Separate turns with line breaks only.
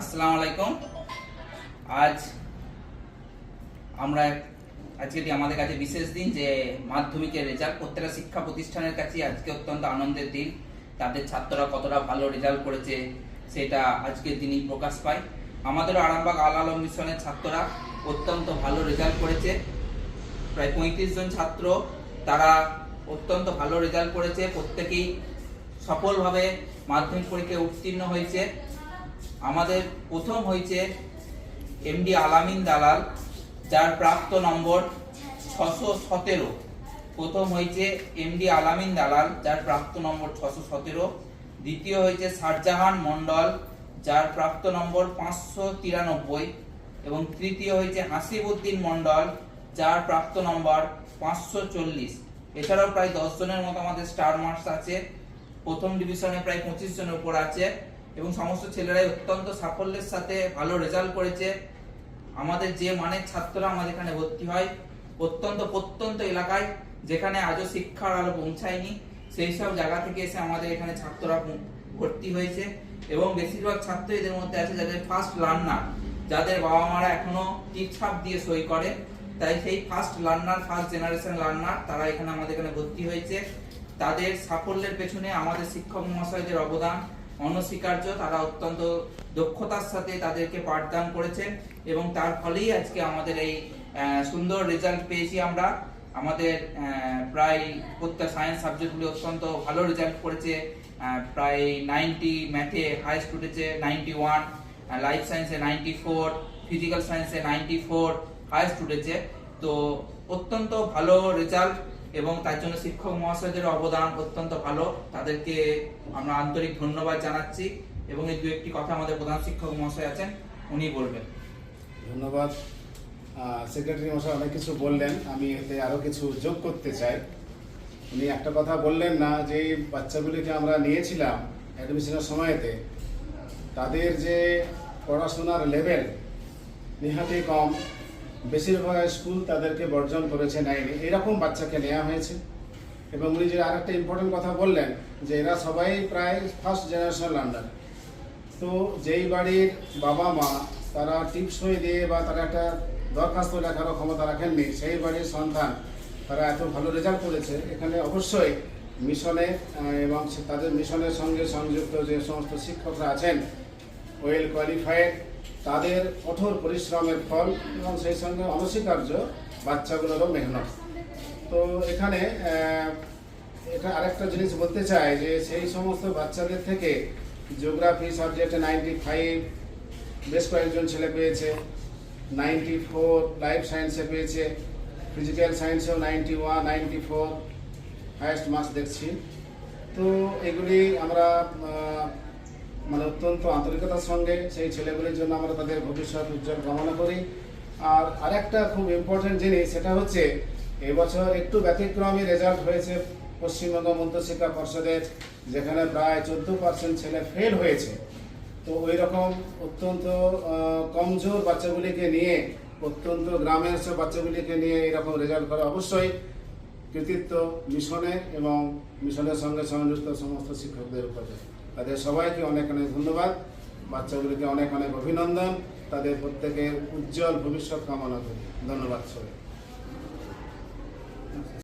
আসসালামু আলাইকুম। আজ আমরা আজকে আমাদের কাছে বিশেষ দিন যে মাধ্যমিকের রেজাল্ট প্রত্যেকটা শিক্ষা প্রতিষ্ঠানের কাছে আজকে অত্যন্ত আনন্দের দিন। তাদের ছাত্ররা কতটা ভালো রেজাল্ট করেছে সেটা আজকের দিনই প্রকাশ পায়। আমাদেরও আরামবাগ আল আলম মিশনের ছাত্ররা অত্যন্ত ভালো রেজাল্ট করেছে। প্রায় পঁয়ত্রিশ জন ছাত্র তারা অত্যন্ত ভালো রেজাল্ট করেছে। প্রত্যেকেই সফলভাবে মাধ্যমিক পরীক্ষায় উত্তীর্ণ হয়েছে। আমাদের প্রথম হয়েছে এমডি আলামিন দালাল, যার প্রাপ্ত নম্বর ছশো সতেরো। প্রথম হয়েছে এমডি আলামিন দালাল, যার প্রাপ্ত নম্বর ছশো সতেরো। দ্বিতীয় হয়েছে শাহজাহান মন্ডল যার প্রাপ্ত নম্বর পাঁচশো তিরানব্বই। এবং তৃতীয় হয়েছে হাসিবুদ্দিন মন্ডল যার প্রাপ্ত নম্বর পাঁচশো চল্লিশ। এছাড়াও প্রায় দশ জনের মতো আমাদের স্টার মার্কস আছে। প্রথম ডিভিশনে প্রায় পঁচিশ জনের উপর আছে। এবং সমস্ত ছেলেরাই অত্যন্ত সাফল্যের সাথে ভালো রেজাল্ট করেছে। আমাদের যে মানের ছাত্ররা আমাদের এখানে ভর্তি হয়, অত্যন্ত প্রত্যন্ত এলাকায়, যেখানে আজও শিক্ষার আলো পৌঁছায়নি, সেই সব জায়গা থেকে এসে আমাদের এখানে ছাত্ররা ভর্তি হয়েছে। এবং বেশিরভাগ ছাত্র এদের মধ্যে আছে যাদের ফার্স্ট লার্নার যাদের বাবা মারা এখনও টিপছাপ দিয়ে সই করে। তাই সেই first learner first generation learner তারা এখানে আমাদের এখানে ভর্তি হয়েছে। তাদের সাফল্যের পেছনে আমাদের শিক্ষক মহাশয়দের অবদান অনস্বীকার্য, তারা অত্যন্ত দক্ষতার সাথে তাদেরকে পাঠদান করেছেন এবং তার ফলেই আজকে আমাদের এই সুন্দর রেজাল্ট পেয়েছি আমরা। আমাদের প্রায় প্রত্যেক সায়েন্স সাবজেক্টগুলি অত্যন্ত ভালো রেজাল্ট করেছে। প্রায় নাইনটি ম্যাথে হাইস্ট উঠেছে নাইনটি ওয়ান লাইফ সায়েন্সে নাইনটি ফোর ফিজিক্যাল সায়েন্সে নাইনটি ফোর হাইস্ট উঠেছে তো অত্যন্ত ভালো রেজাল্ট এবং তার জন্য শিক্ষক মহাশয়দের অবদান অত্যন্ত ভালো। তাদেরকে আমরা আন্তরিক ধন্যবাদ জানাচ্ছি এবং এই দু একটি কথা আমাদের প্রধান শিক্ষক মহাশয় আছেন, উনি বলবেন।
ধন্যবাদ। সেক্রেটারি মশাই অনেক কিছু বললেন, আমি এতে আরও কিছু যোগ করতে চাই। উনি একটা কথা বললেন না, যে বাচ্চাগুলিকে আমরা নিয়েছিলাম অ্যাডমিশনের সময়তে, তাদের যে পড়াশোনার লেভেল নিহাতি কম। বেশিরভাগ স্কুল তাদেরকে বর্জন করেছে নেয়নি এরকম বাচ্চাকে নেওয়া হয়েছে। এবং উনি যে আরেকটা ইম্পর্টেন্ট কথা বললেন, যে এরা সবাই প্রায় ফার্স্ট জেনারেশন লার্নার তো যেই বাড়ির বাবা মা, তারা টিপস হয়ে দিয়ে বা তারা একটা দরখাস্ত লেখারও ক্ষমতা রাখেননি, সেই বাড়ির সন্তান তারা এত ভালো রেজাল্ট করেছে। এখানে অবশ্যই মিশনে এবং তাদের মিশনের সঙ্গে সংযুক্ত যে সমস্ত শিক্ষকরা আছেন ওয়েল কোয়ালিফাইড তাদের কঠোর পরিশ্রমের ফল এবং সেই সঙ্গে অনস্বীকার্য বাচ্চাগুলোরও মেহনত। তো এখানে এটা আরেকটা জিনিস বলতে চাই যে সেই সমস্ত বাচ্চাদের থেকে জিওগ্রাফি সাবজেক্টে নাইনটি ফাইভ বেশ কয়েকজন ছেলে পেয়েছে। নাইনটি ফোর লাইফ সায়েন্সে পেয়েছে। Physical সায়েন্সেও ninety one ninety four highest marks দেখছি। তো এগুলি আমরা মানে অত্যন্ত আন্তরিকতার সঙ্গে সেই ছেলেগুলির জন্য আমরা তাদের ভবিষ্যৎ উজ্জ্বল কামনা করি আর আরেকটা খুব ইম্পর্টেন্ট জিনিস, সেটা হচ্ছে এবছর একটু ব্যতিক্রমী রেজাল্ট হয়েছে পশ্চিমবঙ্গ মধ্যশিক্ষা পর্ষদের, যেখানে প্রায় চোদ্দ পার্সেন্ট ছেলে ফেল হয়েছে তো ওই রকম অত্যন্ত কমজোর বাচ্চাগুলিকে নিয়ে, অত্যন্ত গ্রামের সব বাচ্চাগুলিকে নিয়ে এরকম রেজাল্ট করা অবশ্যই কৃতিত্ব মিশনের এবং মিশনের সঙ্গে সংযুক্ত সমস্ত শিক্ষকদের উপর। তাদের সবাইকে অনেক অনেক ধন্যবাদ। বাচ্চাগুলিকে অনেক অনেক অভিনন্দন। তাদের প্রত্যেকের উজ্জ্বল ভবিষ্যৎ কামনা করি। ধন্যবাদ সবাই